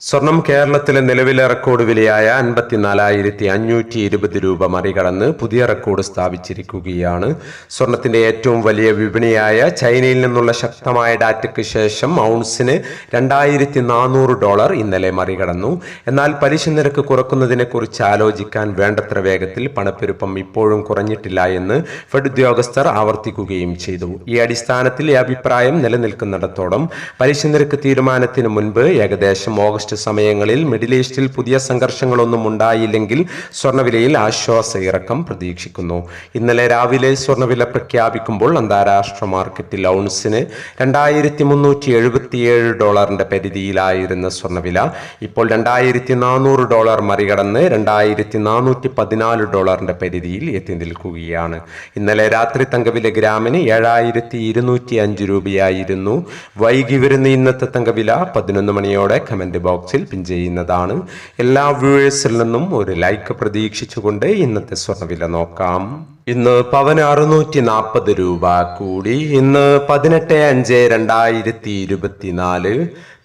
സ്വർണം കേരളത്തിലെ നിലവിലെ റെക്കോർഡ് വിലയായ അൻപത്തിനാലായിരത്തി അഞ്ഞൂറ്റി ഇരുപത് രൂപ മറികടന്ന് പുതിയ റെക്കോർഡ് സ്ഥാപിച്ചിരിക്കുകയാണ്. സ്വർണത്തിന്റെ ഏറ്റവും വലിയ വിപണിയായ ചൈനയിൽ നിന്നുള്ള ശക്തമായ ഡാറ്റയ്ക്ക് ശേഷം ഔൺസിന് രണ്ടായിരത്തി നാനൂറ് ഡോളർ ഇന്നലെ മറികടന്നു. എന്നാൽ പലിശ നിരക്ക് കുറക്കുന്നതിനെ കുറിച്ച് ആലോചിക്കാൻ വേണ്ടത്ര വേഗത്തിൽ പണപ്പെരുപ്പം ഇപ്പോഴും കുറഞ്ഞിട്ടില്ല എന്ന് ഫെഡ് ഉദ്യോഗസ്ഥർ ആവർത്തിക്കുകയും ചെയ്തു. ഈ അടിസ്ഥാനത്തിൽ ഈ അഭിപ്രായം നിലനിൽക്കുന്നിടത്തോളം പലിശ നിരക്ക് തീരുമാനത്തിന് മുൻപ് ഏകദേശം ഓഗസ്റ്റ് സമയങ്ങളിൽ മിഡിൽ ഈസ്റ്റിൽ പുതിയ സംഘർഷങ്ങളൊന്നും ഉണ്ടായില്ലെങ്കിൽ സ്വർണവിലയിൽ ആശ്വാസ ഇറക്കം പ്രതീക്ഷിക്കുന്നു. ഇന്നലെ രാവിലെ സ്വർണവില പ്രഖ്യാപിക്കുമ്പോൾ അന്താരാഷ്ട്ര മാർക്കറ്റിൽ ഔൺസിന് രണ്ടായിരത്തി മുന്നൂറ്റി എഴുപത്തിയേഴ് ഡോളറിന്റെ പരിധിയിലായിരുന്ന സ്വർണവില ഇപ്പോൾ രണ്ടായിരത്തി നാനൂറ് ഡോളർ മറികടന്ന് രണ്ടായിരത്തി നാനൂറ്റി പതിനാല് ഡോളറിന്റെ പരിധിയിൽ എത്തി നിൽക്കുകയാണ്. ഇന്നലെ രാത്രി തങ്കവില ഗ്രാമിന് ഏഴായിരത്തി ഇരുന്നൂറ്റി അഞ്ച് രൂപയായിരുന്നു. വൈകി വരുന്ന ഇന്നത്തെ തങ്കവില പതിനൊന്ന് മണിയോടെ കമന്റ് ബോക്സിൽ പിൻ ചെയ്യുന്നതാണ്. എല്ലാ വ്യൂവേഴ്സിൽ നിന്നും ഒരു ലൈക്ക് പ്രതീക്ഷിച്ചുകൊണ്ട് ഇന്നത്തെ സ്വർണവില നോക്കാം. ഇന്ന് പവന് അറുന്നൂറ്റി നാൽപ്പത് രൂപ കൂടി. ഇന്ന് പതിനെട്ട് അഞ്ച് രണ്ടായിരത്തി ഇരുപത്തിനാല്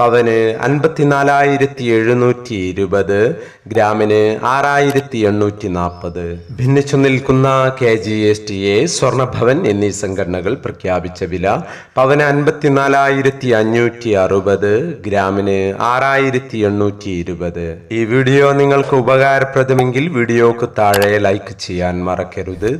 പവന് അൻപത്തിനാലായിരത്തി എഴുന്നൂറ്റി ഇരുപത് ഗ്രാമിന് ആറായിരത്തി എണ്ണൂറ്റി നാൽപ്പത് ഭിന്നിച്ചു നിൽക്കുന്ന K G S T A Swarnabhavan എന്നീ സംഘടനകൾ പ്രഖ്യാപിച്ച വില പവന് അൻപത്തിനാലായിരത്തി അഞ്ഞൂറ്റി അറുപത് ഗ്രാമിന് ആറായിരത്തി എണ്ണൂറ്റി ഇരുപത് ഈ വീഡിയോ നിങ്ങൾക്ക് ഉപകാരപ്രദമെങ്കിൽ വീഡിയോക്ക് താഴെ ലൈക്ക് ചെയ്യാൻ മറക്കരുത്.